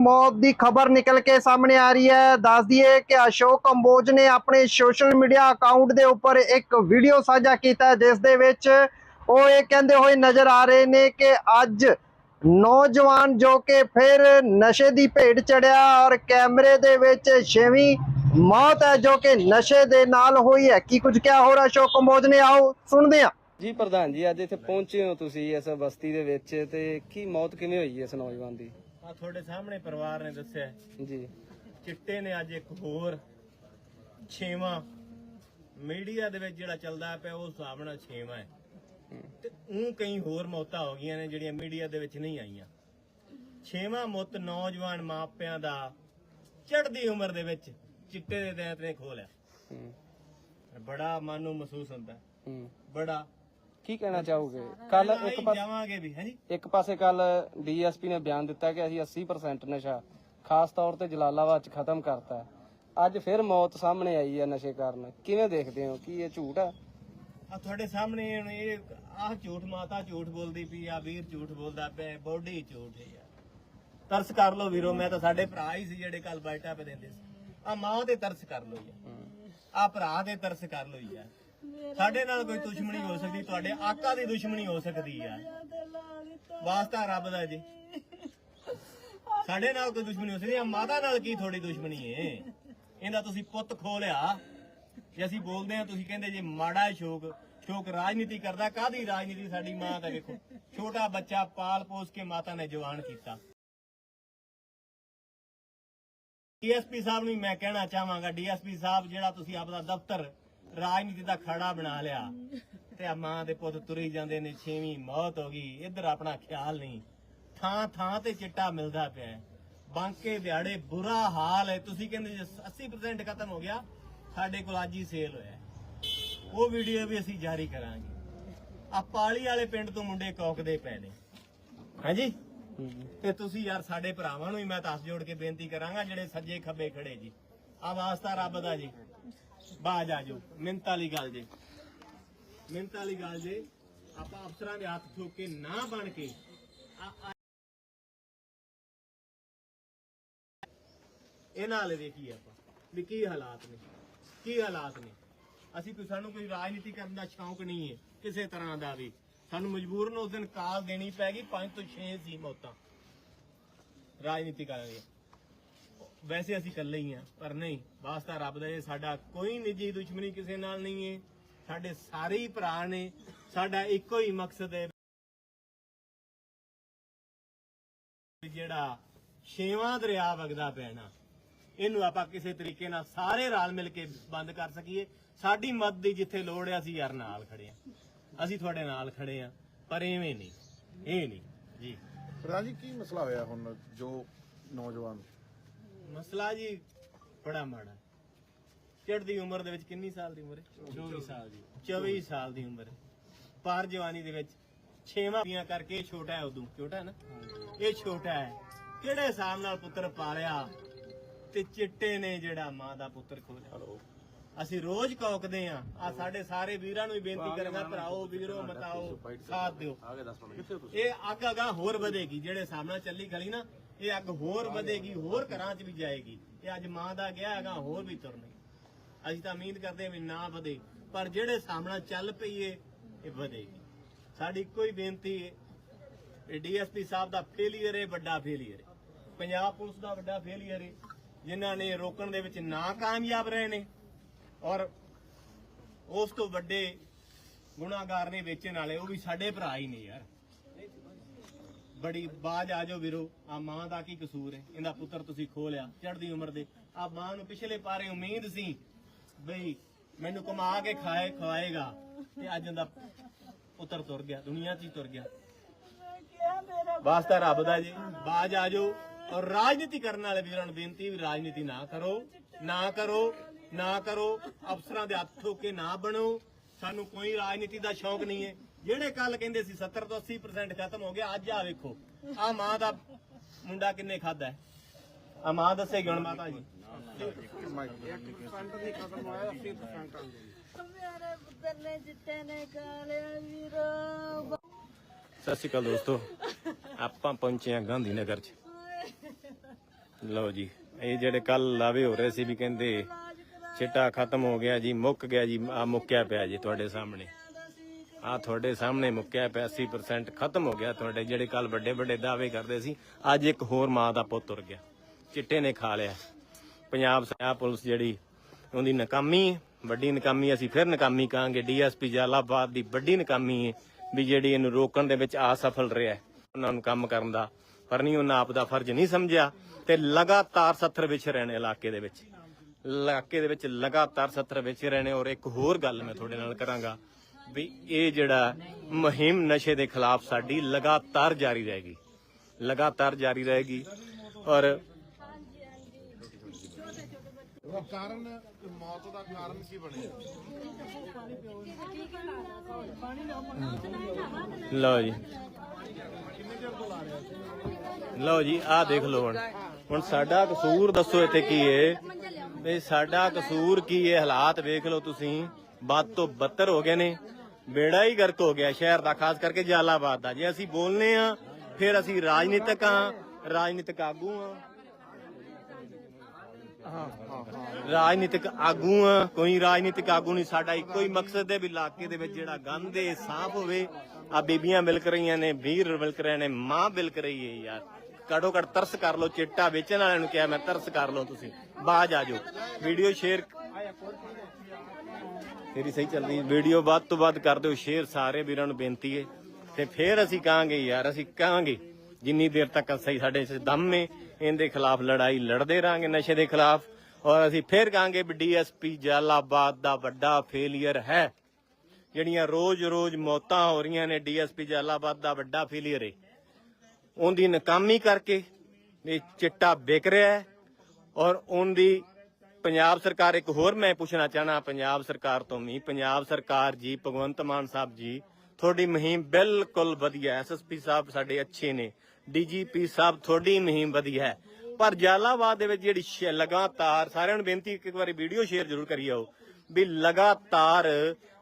ਮੌਤ ਦੀ ਖਬਰ ਨਿਕਲ ਕੇ ਸਾਹਮਣੇ ਆ ਰਹੀ ਹੈ। ਦੱਸ ਦਈਏ ਕਿ ਅਸ਼ੋਕ ਕੰਬੋਜ ਨੇ ਆਪਣੇ ਸੋਸ਼ਲ ਮੀਡੀਆ ਅਕਾਊਂਟ ਦੇ ਉੱਪਰ ਇੱਕ ਵੀਡੀਓ ਸਾਂਝਾ ਕੀਤਾ ਜਿਸ ਦੇ ਵਿੱਚ ਉਹ ਇਹ ਕਹਿੰਦੇ ਹੋਏ ਨਜ਼ਰ ਆ ਰਹੇ ਨੇ ਕਿ ਅੱਜ ਨੌਜਵਾਨ ਜੋ ਕਿ ਫਿਰ ਨਸ਼ੇ ਦੀ ਭੇਟ ਚੜਿਆ ਔਰ ਕੈਮਰੇ ਦੇ ਵਿੱਚ ਛੇਵੀਂ ਮੌਤ ਹੈ, ਜੋ ਕਿ ਨਸ਼ੇ ਦੇ ਨਾਲ ਹੋਈ ਹੈ। ਕੀ ਕੁਝ ਕਿਹਾ ਹੋਰ ਅਸ਼ੋਕ ਕੰਬੋਜ ਨੇ? ਆਓ, ਸੁਣਦੇ ਹਾਂ। ਜੀ ਪ੍ਰਧਾਨ ਜੀ, ਅੱਜ ਇੱਥੇ ਪਹੁੰਚੇ ਹੋ ਤੁਸੀਂ ਇਸ ਬਸਤੀ ਦੇ ਵਿੱਚ ਤੇ ਕੀ ਮੌਤ ਕਿਵੇਂ ਹੋਈ ਇਸ ਨੌਜਵਾਨ ਦੀ? ਆ ਤੁਹਾਡੇ ਸਾਹਮਣੇ ਪਰਿਵਾਰ ਨੇ ਦੱਸਿਆ ਹੈ। ਜੀ। ਚਿੱਟੇ ਨੇ ਅੱਜ ਇੱਕ ਹੋਰ ਛੇਵਾਂ। ਮੀਡੀਆ ਦੇ ਵਿੱਚ ਜਿਹੜਾ ਚੱਲਦਾ ਪਿਆ ਉਹ ਹਿਸਾਬ ਨਾਲ ਛੇਵਾਂ ਹੈ। ਤੇ ਉਹ ਕਈ ਹੋਰ ਮੌਤਾਂ ਹੋ ਗਈਆਂ ਨੇ ਜਿਹੜੀਆਂ ਮੀਡੀਆ ਦੇ ਵਿੱਚ ਨਹੀਂ ਆਈਆਂ। ਛੇਵਾਂ ਮੁੱਤ ਨੌਜਵਾਨ ਮਾਪਿਆਂ ਦਾ ਚੜ੍ਹਦੀ ਉਮਰ ਦੇ ਵਿੱਚ ਚਿੱਟੇ ਦੇ ਦੈਂਤ ਨੇ ਖੋਲਿਆ ਹੂੰ। ਬੜਾ ਮਨ ਨੂੰ ਮਹਿਸੂਸ ਹੁੰਦਾ। ਹੈ। ਹੂੰ। ਬੜਾ ਕੀ ਕਹਿਣਾ ਚਾਹੋਗੇ? ਕੱਲ ਇੱਕ ਪਾਸੇ ਜਾਵਾਂਗੇ ਵੀ ਹਾਂਜੀ ਇੱਕ ਪਾਸੇ ਕੱਲ ਡੀਐਸਪੀ ਨੇ ਬਿਆਨ ਦਿੱਤਾ ਕਿ ਅਸੀਂ 80% ਨਸ਼ਾ ਖਾਸ ਤੌਰ ਤੇ ਜਲਾਲਾਬਾਦ ਚ ਖਤਮ ਕਰਤਾ ਹੈ। ਅੱਜ ਫਿਰ ਮੌਤ ਸਾਹਮਣੇ ਆਈ ਹੈ ਨਸ਼ੇ ਕਾਰਨ। ਕਿਵੇਂ ਦੇਖਦੇ ਹੋ? ਕੀ ਇਹ ਝੂਠ ਹੈ ਆ ਤੁਹਾਡੇ ਸਾਹਮਣੇ ਹੁਣ ਇਹ ਆਹ ਝੂਠ ਮਾਤਾ ਝੂਠ ਬੋਲਦੀ ਪਈ ਆ ਵੀਰ ਝੂਠ ਬੋਲਦਾ ਪਿਆ ਬੋਡੀ ਝੂਠ ਹੈ ਯਾਰ। ਤਰਸ ਕਰ ਲੋ ਵੀਰੋ ਮੈਂ ਤਾਂ ਸਾਡੇ ਭਰਾ ਹੀ ਸੀ ਜਿਹੜੇ ਕੱਲ ਬਾਈਟਾ ਪੇ ਦਿੰਦੇ ਸੀ। ਆ ਮਾਂ ਤੇ ਤਰਸ ਕਰ ਲੋ ਯਾਰ। ਆ ਭਰਾ ਤੇ ਤਰਸ ਕਰ ਲੋ ਯਾਰ। ਸਾਡੇ ਨਾਲ ਕੋਈ ਦੁਸ਼ਮਣੀ ਹੋ ਸਕਦੀ, ਤੁਹਾਡੇ ਆਕਾ ਦੀ ਦੁਸ਼ਮਣੀ ਹੋ ਸਕਦੀ ਯਾਰ ਵਾਸਤਾ ਰੱਬ ਦਾ ਜੀ। ਸਾਡੇ ਨਾਲ ਕੋਈ ਦੁਸ਼ਮਣੀ ਹੋ ਸਕਦੀ ਆ, ਮਾਤਾ ਨਾਲ ਕੀ ਥੋੜੀ ਦੁਸ਼ਮਣੀ ਏ? ਇਹਦਾ ਤੁਸੀਂ ਪੁੱਤ ਖੋਲਿਆ ਜੇ ਅਸੀਂ ਬੋਲਦੇ ਆ ਤੁਸੀਂ ਕਹਿੰਦੇ ਜੇ ਮਾੜਾ ਸ਼ੋਕ ਸ਼ੋਕ ਰਾਜਨੀਤੀ ਕਰਦਾ ਕਾਦੀ ਰਾਜਨੀਤੀ ਸਾਡੀ ਮਾਂ ਦਾ ਵੇਖੋ। ਛੋਟਾ ਬੱਚਾ ਪਾਲ ਪੋਸ ਕੇ ਮਾਤਾ ਨੇ ਜਵਾਨ ਕੀਤਾ। ਡੀਐਸਪੀ ਸਾਹਿਬ ਨੂੰ ਮੈਂ ਕਹਿਣਾ ਚਾਹਾਂਗਾ, ਡੀਐਸਪੀ ਸਾਹਿਬ ਜਿਹੜਾ ਤੁਸੀਂ ਆਪਦਾ ਦਫ਼ਤਰ ਰਾਜਨੀਤੀ ਦਾ ਖੜਾ ਬਣਾ ਲਿਆ। ਤੇ ਮਾਂ ਦੇ ਪੁੱਤ ਤੁਰੀ ਜਾਂਦੇ ਨੇ, ਛੇਵੀਂ ਮੌਤ ਹੋ ਗਈ। ਇੱਧਰ ਆਪਣਾ ਖਿਆਲ ਨਹੀਂ। ਥਾਂ ਥਾਂ ਤੇ ਚਿੱਟਾ ਮਿਲਦਾ ਪਿਆ ਬਾਂਕੇ ਦਿਹਾੜੇ ਬੁਰਾ ਹਾਲ ਹੈ। ਤੁਸੀਂ ਕਹਿੰਦੇ 80% ਖਤਮ ਹੋ ਗਿਆ, ਸਾਡੇ ਕੋਲ ਅੱਜ ਹੀ ਸੇਲ ਹੋਇਆ ਉਹ ਵੀਡੀਓ ਵੀ ਅਸੀਂ ਜਾਰੀ ਕਰਾਂਗੇ। ਆ ਪਾਲੀ ਵਾਲੇ ਪਿੰਡ ਤੋਂ ਮੁੰਡੇ ਕੌਕਦੇ ਪਏ ਨੇ। ਹਾਂਜੀ? ਤੇ ਤੁਸੀਂ ਯਾਰ ਸਾਡੇ ਭਰਾਵਾਂ ਨੂੰ ਹੀ ਮੈਂ ਹੱਥ ਜੋੜ ਕੇ ਬੇਨਤੀ ਕਰਾਂਗਾ, ਜਿਹੜੇ ਸੱਜੇ ਖੱਬੇ ਖੜੇ ਜੀ। ਆ ਵਾਸਤਾ ਰੱਬ ਦਾ ਜੀ। ਬਾਜ ਆ ਜਾਓ। ਮਿੰਤ ਵਾਲੀ ਗੱਲ ਜੇ। ਮਿੰਤ ਵਾਲੀ ਗੱਲ ਜੀ, ਆਪਾਂ ਅਫਸਰਾਂ ਦੇ ਹੱਥ ਠੋਕ ਕੇ ਨਾ ਬਣ ਕੇ ਇਹਨਾਂ ਵਾਲੇ ਦੇਖੀਏ ਆਪਾਂ? ਵੀ ਕੀ ਹਾਲਾਤ ਨੇ? ਕੀ ਹਾਲਾਤ ਨੇ? ਅਸੀਂ ਕੋਈ ਸਾਨੂੰ ਕੋਈ ਰਾਜਨੀਤੀ ਕਰਨ ਦਾ ਸ਼ੌਂਕ ਨਹੀਂ ਹੈ, ਕਿਸੇ ਤਰ੍ਹਾਂ ਦਾ ਵੀ। ਸਾਨੂੰ ਮਜਬੂਰਨ ਉਸ ਦਿਨ ਕਾਲ ਦੇਣੀ ਪੈ ਗਈ 5 ਤੋਂ 6 ਸੀ ਮੌਤਾਂ। ਰਾਜਨੀਤੀ ਕਰਨ ਦੀ। ਵੈਸੇ ਅਸੀਂ ਇਕੱਲੇ ਹੀ ਆ ਪਰ ਨਹੀਂ ਵਾਸਤਾ ਰੱਬ ਦਾ ਇਹ ਸਾਡਾ ਕੋਈ ਨਿੱਜੀ ਦੁਸ਼ਮਣੀ ਕਿਸੇ ਨਾਲ ਨਹੀਂ ਹੈ। ਸਾਡੇ ਸਾਰੇ ਹੀ ਭਰਾ ਨੇ, ਸਾਡਾ ਇੱਕੋ ਹੀ ਮਕਸਦ ਹੈ ਜਿਹੜਾ ਛੇਵਾਂ ਦਰਿਆ ਵਗਦਾ ਪੈਣਾ, ਇਹਨੂੰ ਆਪਾਂ ਕਿਸੇ ਤਰੀਕੇ ਨਾਲ ਸਾਰੇ ਰਲ ਮਿਲ ਕੇ ਬੰਦ ਕਰ ਸਕੀਏ। ਸਾਡੀ ਮਦਦ ਦੀ ਜਿੱਥੇ ਲੋੜ ਹੈ, ਅਸੀਂ ਯਾਰ ਨਾਲ ਖੜੇ ਆ ਅਸੀਂ ਤੁਹਾਡੇ ਨਾਲ ਖੜੇ ਆ ਪਰ ਐਵੇਂ ਨਹੀਂ, ਇਹ ਨਹੀਂ, ਜੀ। ਪ੍ਰਧਾਨ ਜੀ ਕੀ ਮਸਲਾ ਹੋਇਆ ਹੁਣ ਜੋ ਨੌਜਵਾਨ ਮਸਲਾ ਜੀ ਬੜਾ ਮਾੜਾ। ਚੜ੍ਹਦੀ ਉਮਰ ਦੇ ਵਿੱਚ ਕਿੰਨੀ ਸਾਲ ਦੀ ਉਮਰ ਹੈ? 24 ਸਾਲ। ਦੀ। 24 ਸਾਲ ਦੀ ਉਮਰ ਹੈ। ਪਾਰ ਜਵਾਨੀ ਦੇ ਵਿੱਚ ਛੇਵਾਂ ਦੀਆਂ ਕਰਕੇ ਇਹ ਛੋਟਾ ਹੈ ਉਦੋਂ। ਛੋਟਾ ਹੈ ਨਾ? ਇਹ ਛੋਟਾ ਹੈ। ਕਿਹੜੇ ਹਿਸਾਬ ਨਾਲ ਪੁੱਤਰ ਪਾਲਿਆ? ਤੇ ਚਿੱਟੇ ਨੇ ਜਿਹੜਾ ਮਾਂ ਦਾ ਪੁੱਤਰ ਖੋਲਿਆ। ਅਸੀਂ ਰੋਜ਼ ਕੌਕਦੇ ਆ ਆ ਸਾਡੇ ਸਾਰੇ ਵੀਰਾਂ ਨੂੰ ਵੀ ਬੇਨਤੀ ਕਰਾਂਗਾ ਭਰਾਓ ਵੀਰੋ ਮਤਾਓ ਸਾਥ ਦਿਓ। ਇਹ ਅੱਗ ਅਗਾ ਹੋਰ ਵਧੇਗੀ ਜਿਹੜੇ ਸਾਹਮਣੇ ਚੱਲੀ ਖਲੀ ਨਾ ਇਹ ਅੱਗ ਹੋਰ ਵਧੇਗੀ, ਹੋਰ ਘਰਾਂ 'ਚ ਵੀ ਜਾਏਗੀ। ਇਹ ਅੱਜ ਮਾਂ ਦਾ ਗਿਆ ਹੈਗਾ, ਹੋਰ ਵੀ ਤੁਰਨੇ। ਅਸੀਂ ਤਾਂ ਉਮੀਦ ਕਰਦੇ ਵੀ ਨਾ ਵਧੇ, ਪਰ ਜਿਹੜੇ ਸਾਹਮਣੇ ਚੱਲ ਪਈ ਇਹ ਵਧੇਗੀ। ਸਾਡੀ ਕੋਈ ਬੇਨਤੀ ਹੈ ਇਹ ਡੀਐਸਪੀ ਸਾਹਿਬ ਦਾ ਫੇਲੀਅਰ ਹੈ ਵੱਡਾ ਫੇਲੀਅਰ ਹੈ ਪੰਜਾਬ ਪੁਲਿਸ ਦਾ ਵੱਡਾ ਫੇਲੀਅਰ ਹੈ ਜਿਨ੍ਹਾਂ ਨੇ ਰੋਕਣ ਦੇ ਵਿੱਚ ਨਾ ਕਾਮਯਾਬ ਰਹੇ ਨੇ, ਔਰ ਉਸ ਤੋਂ ਵੱਡੇ ਗੁਨਾਹਗਾਰ ਨੇ ਵੇਚਣ ਵਾਲੇ, ਉਹ ਵੀ ਸਾਡੇ ਭਰਾ ਹੀ ਨੇ ਯਾਰ। ਬੜੀ ਬਾਜ ਆ ਜਾਓ ਵੀਰੋ। ਆ ਮਾਂ ਦਾ ਕੀ ਕਸੂਰ ਹੈ? ਇਹਦਾ ਪੁੱਤਰ ਤੁਸੀਂ ਖੋ ਲਿਆ ਚੜ੍ਹਦੀ ਉਮਰ ਦੇ। ਆ ਮਾਂ ਨੂੰ ਪਿਛਲੇ ਪਾਰੇ ਉਮੀਦ ਸੀ ਬਈ ਮੈਨੂੰ ਕਮਾ ਕੇ ਖਾਏ, ਖਵਾਏਗਾ। ਤੇ ਅੱਜ ਇਹਦਾ ਪੁੱਤਰ ਤੁਰ ਗਿਆ, ਦੁਨੀਆ 'ਚ ਹੀ ਤੁਰ ਗਿਆ। ਵਾਸਤਾ ਰੱਬ ਦਾ ਜੀ। ਬਾਜ ਆ ਜਾਓ। ਔਰ ਰਾਜਨੀਤੀ ਕਰਨ ਵਾਲੇ ਵੀਰਾਂ ਨੂੰ ਬੇਨਤੀ ਵੀ ਰਾਜਨੀਤੀ ਨਾ ਕਰੋ ਨਾ ਕਰੋ ਨਾ ਕਰੋ। ਅਫਸਰਾਂ ਦੇ ਹੱਥ ਠੋਕ ਕੇ ਨਾ ਬਣੋ। ਸਾਨੂੰ ਕੋਈ ਰਾਜਨੀਤੀ ਦਾ ਸ਼ੌਂਕ ਨਹੀਂ ਹੈ। ਜਿਹੜੇ ਕੱਲ ਕਹਿੰਦੇ ਸੀ 70 ਤੋਂ 80% ਖਤਮ ਹੋ ਗਿਆ, ਅੱਜ ਆ ਵੇਖੋ। ਆ ਮਾਂ ਦਾ ਮੁੰਡਾ ਕਿੰਨੇ ਖਾਦਾ ਆ ਮਾਂ ਦੱਸੇਗੀ ਹੁਣ ਮਾਤਾ ਜੀ। ਸਤਿ ਸ਼੍ਰੀ ਅਕਾਲ ਦੋਸਤੋ, ਆਪਾਂ ਪਹੁੰਚੇ ਆ ਗਾਂਧੀ ਨਗਰ 'ਚ। ਲਓ ਜੀ, ਇਹ ਜਿਹੜੇ ਕੱਲ ਲਾਵੇ ਹੋ ਰਹੇ ਸੀ ਵੀ ਕਹਿੰਦੇ ਚਿੱਟਾ ਖਤਮ ਹੋ ਗਿਆ ਜੀ, ਮੁੱਕ ਗਿਆ ਜੀ ਆ ਮੁੱਕਿਆ ਪਿਆ ਜੀ ਤੁਹਾਡੇ ਸਾਹਮਣੇ। ਆ ਤੁਹਾਡੇ ਸਾਹਮਣੇ ਮੁੱਕਿਆ ਪਿਆ 80% ਖਤਮ ਹੋ ਗਿਆ ਤੁਹਾਡੇ, ਜਿਹੜੇ ਕੱਲ ਵੱਡੇ ਵੱਡੇ ਦਾਅਵੇ ਕਰਦੇ ਸੀ, ਅੱਜ ਇੱਕ ਹੋਰ ਮਾਂ ਦਾ ਪੁੱਤ ਤੁਰ ਗਿਆ। ਚਿੱਟੇ ਨੇ ਖਾ ਲਿਆ। ਪੰਜਾਬ ਸਿਆ ਪੁਲਿਸ ਜਿਹੜੀ, ਉਹਦੀ ਨਕਾਮੀ ਵੱਡੀ ਨਕਾਮੀ, ਅਸੀਂ ਫਿਰ ਨਕਾਮੀ ਕਹਾਂਗੇ। ਡੀਐਸਪੀ ਜਲਾਲਾਬਾਦ ਦੀ ਵੱਡੀ ਨਕਾਮੀ ਹੈ ਵੀ ਜਿਹੜੀ ਇਹਨੂੰ ਰੋਕਣ ਦੇ ਵਿੱਚ ਅਸਫਲ ਰਿਹਾ ਉਹਨਾਂ ਨੂੰ ਕੰਮ ਕਰਨ ਦਾ, ਪਰ ਨਹੀਂ, ਉਹਨਾਂ ਆਪ ਦਾ ਫਰਜ਼ ਨਹੀਂ ਸਮਝਿਆ ਤੇ ਲਗਾਤਾਰ ਸੱਥਰ ਵਿੱਚ ਰਹਿਣੇ ਇਲਾਕੇ ਦੇ ਵਿੱਚ। ਇਲਾਕੇ ਦੇ ਵਿੱਚ ਲਗਾਤਾਰ ਸੱਥਰ ਵਿੱਚ ਰਹਿਣੇ, ਔਰ ਇੱਕ ਹੋਰ ਗੱਲ ਮੈਂ ਤੁਹਾਡੇ ਨਾਲ ਕਰਾਂਗਾ। ਵੀ ਇਹ ਜਿਹੜਾ ਮੁਹਿੰਮ ਨਸ਼ੇ ਦੇ ਖਿਲਾਫ ਸਾਡੀ ਲਗਾਤਾਰ ਜਾਰੀ ਰਹੇਗੀ। ਲਗਾਤਾਰ ਜਾਰੀ ਰਹੇਗੀ ਔਰ ਕਾਰਨ ਮੌਤ ਦਾ ਕਾਰਨ ਕੀ ਬਣਿਆ? ਲਓ ਜੀ। ਲਓ ਜੀ ਆਹ ਦੇਖ ਲਓ ਹੁਣ। ਹੁਣ ਸਾਡਾ ਕਸੂਰ ਦੱਸੋ ਇੱਥੇ ਕੀ ਹੈ ਵੀ ਸਾਡਾ ਕਸੂਰ ਕੀ ਹੈ ਹਾਲਾਤ ਵੇਖ ਲਓ ਤੁਸੀਂ। ਵੱਧ ਤੋਂ ਬੱਤਰ ਹੋ ਗਏ ਨੇ। ਬੇੜਾ ਹੀ ਗਰਕ ਹੋ ਗਿਆ ਸ਼ਹਿਰ ਦਾ, ਖਾਸ ਕਰਕੇ ਜਲਾਲਾਬਾਦ ਦਾ। ਜੇ ਅਸੀਂ ਬੋਲਨੇ ਆ, ਫਿਰ ਅਸੀਂ ਰਾਜਨੀਤਿਕ ਆ, ਰਾਜਨੀਤਿਕ ਆਗੂ ਆ। ਰਾਜਨੀਤਿਕ ਆਗੂ ਆ, ਕੋਈ ਰਾਜਨੀਤਿਕ ਆਗੂ ਨਹੀਂ, ਸਾਡਾ ਇੱਕੋ ਹੀ ਮਕਸਦ ਹੈ ਵੀ ਇਲਾਕੇ ਦੇ ਵਿੱਚ ਜਿਹੜਾ ਗੰਦ ਹੈ ਸਾਫ਼ ਹੋਵੇ। ਆ ਬੀਬੀਆਂ ਮਿਲਕ ਰਹੀਆਂ ਨੇ, ਵੀਰ ਮਿਲਕ ਰਹੇ ਨੇ, ਮਾਂ ਮਿਲਕ ਰਹੀ ਹੈ ਯਾਰ। ਕੜੋ ਕੜ ਤਰਸ ਕਰ ਲੋ ਚਿੱਟਾ ਵੇਚਣ ਵਾਲਿਆਂ ਨੂੰ ਕਿਹਾ ਮੈਂ, ਤਰਸ ਕਰ ਲੋ ਤੁਸੀਂ, ਬਾਜ ਆ ਜਾਓ। ਵੀਡੀਓ ਸ਼ੇਅਰ ਤੇਰੀ ਸਹੀ ਚੱਲ ਰਹੀ ਵੀਡੀਓ ਵੱਧ ਤੋਂ ਵੱਧ ਕਰ ਦਿਓ, ਸ਼ੇਅਰ ਸਾਰੇ ਵੀਰਾਂ ਨੂੰ ਬੇਨਤੀ ਹੈ। ਤੇ ਫੇਰ ਅਸੀਂ ਕਹਾਂਗੇ ਯਾਰ, ਅਸੀਂ ਕਹਾਂਗੇ, ਜਿੰਨੀ ਦੇਰ ਤੱਕ ਸਹੀ ਸਾਡੇ ਦਮ ਹੈ ਇਹਦੇ ਖਿਲਾਫ ਲੜਾਈ ਲੜਦੇ ਰਾਂਗੇ ਨਸ਼ੇ ਦੇ ਖਿਲਾਫ। ਔਰ ਅਸੀਂ ਫੇਰ ਕਹਾਂਗੇ ਵੀ ਡੀਐਸਪੀ ਜਲਾਲਾਬਾਦ ਦਾ ਵੱਡਾ ਫੇਲਿਅਰ ਹੈ। ਜਿਹੜੀਆਂ ਰੋਜ਼-ਰੋਜ਼ ਮੌਤਾਂ ਹੋ ਰਹੀਆਂ ਨੇ, ਡੀਐਸਪੀ ਜਲਾਲਾਬਾਦ ਦਾ ਵੱਡਾ ਫੇਲਿਅਰ ਹੈ ਉਹਦੀ ਨਕਾਮੀ ਕਰਕੇ ਇਹ ਚਿੱਟਾ ਵਿਕ ਰਿਹਾ ਹੈ। ਔਰ ਉਹਦੀ ਪੰਜਾਬ ਸਰਕਾਰ, ਇੱਕ ਹੋਰ ਮੈਂ ਪੁੱਛਣਾ ਚਾਹਨਾ, ਪੰਜਾਬ ਸਰਕਾਰ ਤੋਂ ਵੀ ਪੰਜਾਬ ਸਰਕਾਰ ਜੀ, ਭਗਵੰਤ ਮਾਨ ਸਾਹਿਬ ਜੀ, ਤੁਹਾਡੀ ਮੁਹਿੰਮ ਬਿਲਕੁਲ ਵਧੀਆ ਐਸਐਸਪੀ ਸਾਹਿਬ ਸਾਡੇ ਅੱਛੇ ਨੇ ਡੀਜੀਪੀ ਸਾਹਿਬ ਤੁਹਾਡੀ ਮੁਹਿੰਮ ਵਧੀਆ ਹੈ। ਪਰ ਜਲਾਲਾਬਾਦ ਦੇ ਵਿੱਚ ਜਿਹੜੀ ਲਗਾਤਾਰ, ਸਾਰਿਆਂ ਨੂੰ ਬੇਨਤੀ, ਇੱਕ ਵਾਰੀ ਵੀਡੀਓ ਸ਼ੇਅਰ ਜ਼ਰੂਰ ਕਰੀਓ, ਵੀ ਲਗਾਤਾਰ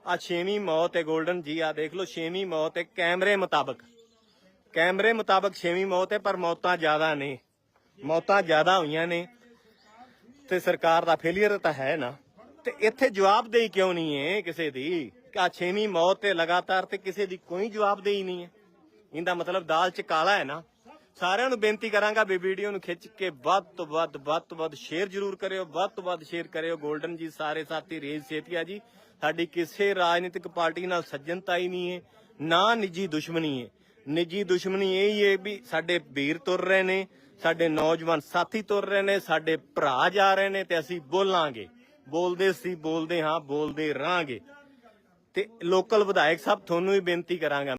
ਆ ਛੇਵੀਂ ਮੌਤ ਹੈ 골ਡਨ ਜੀ ਆ ਦੇਖ ਲਓ, ਛੇਵੀਂ ਮੌਤ ਹੈ ਕੈਮਰੇ ਮੁਤਾਬਕ। ਕੈਮਰੇ ਮੁਤਾਬਕ ਛੇਵੀਂ ਮੌਤ ਹੈ, ਪਰ ਮੌਤਾਂ ਜ਼ਿਆਦਾ ਨੇ, ਮੌਤਾਂ ਜ਼ਿਆਦਾ ਹੋਈਆਂ ਨੇ। ਤੇ ਸਰਕਾਰ ਦਾ ਫੇਲਿਅਰ ਤਾਂ ਹੈ ਨਾ। ਤੇ ਇੱਥੇ ਜਵਾਬਦੇਹੀ ਕਿਉਂ ਨਹੀਂ ਹੈ ਕਿਸੇ ਦੀ? ਆ ਛੇਵੀਂ ਮੌਤ ਤੇ ਲਗਾਤਾਰ ਤੇ ਕਿਸੇ ਦੀ ਕੋਈ ਜਵਾਬਦੇਹੀ ਨਹੀਂ ਹੈ। ਇਹਦਾ ਮਤਲਬ ਦਾਲ ਚ ਕਾਲਾ ਹੈ ਨਾ। ਸਾਰਿਆਂ ਨੂੰ ਬੇਨਤੀ ਕਰਾਂਗਾ ਵੀ ਵੀਡੀਓ ਨੂੰ ਖਿੱਚ ਕੇ ਵੱਧ ਤੋਂ ਵੱਧ ਵੱਧ ਤੋਂ ਵੱਧ ਸ਼ੇਅਰ ਜ਼ਰੂਰ ਕਰਿਓ, ਵੱਧ ਤੋਂ ਵੱਧ ਸ਼ੇਅਰ ਕਰਿਓ। 골ਡਨ ਜੀ, ਸਾਰੇ ਸਾਥੀ, ਰੇਜ ਸੇਤੀਆ ਜੀ, ਸਾਡੀ ਕਿਸੇ ਰਾਜਨੀਤਿਕ ਪਾਰਟੀ ਨਾਲ ਸੱਜਣਤਾ ਹੀ ਨਹੀਂ ਹੈ, ਨਾ ਨਿੱਜੀ ਦੁਸ਼ਮਣੀ ਹੈ। ਨਿੱਜੀ ਦੁਸ਼ਮਣੀ ਇਹ ਹੀ ਹੈ ਵੀ ਸਾਡੇ ਵੀਰ ਤੁਰ ਰਹੇ ਨੇ, ਸਾਡੇ ਨੌਜਵਾਨ ਸਾਥੀ ਤੁਰ ਰਹੇ ਨੇ, ਸਾਡੇ ਭਰਾ ਜਾ ਰਹੇ ਨੇ ਤੇ ਅਸੀਂ ਬੋਲਾਂਗੇ। ਬੋਲਦੇ ਸੀ, ਬੋਲਦੇ ਹਾਂ, ਬੋਲਦੇ ਰਹਾਂਗੇ। ਤੇ ਲੋਕਲ ਵਿਧਾਇਕ ਸਾਹਿਬ, ਤੁਹਾਨੂੰ ਵੀ ਬੇਨਤੀ ਕਰਾਂਗਾ।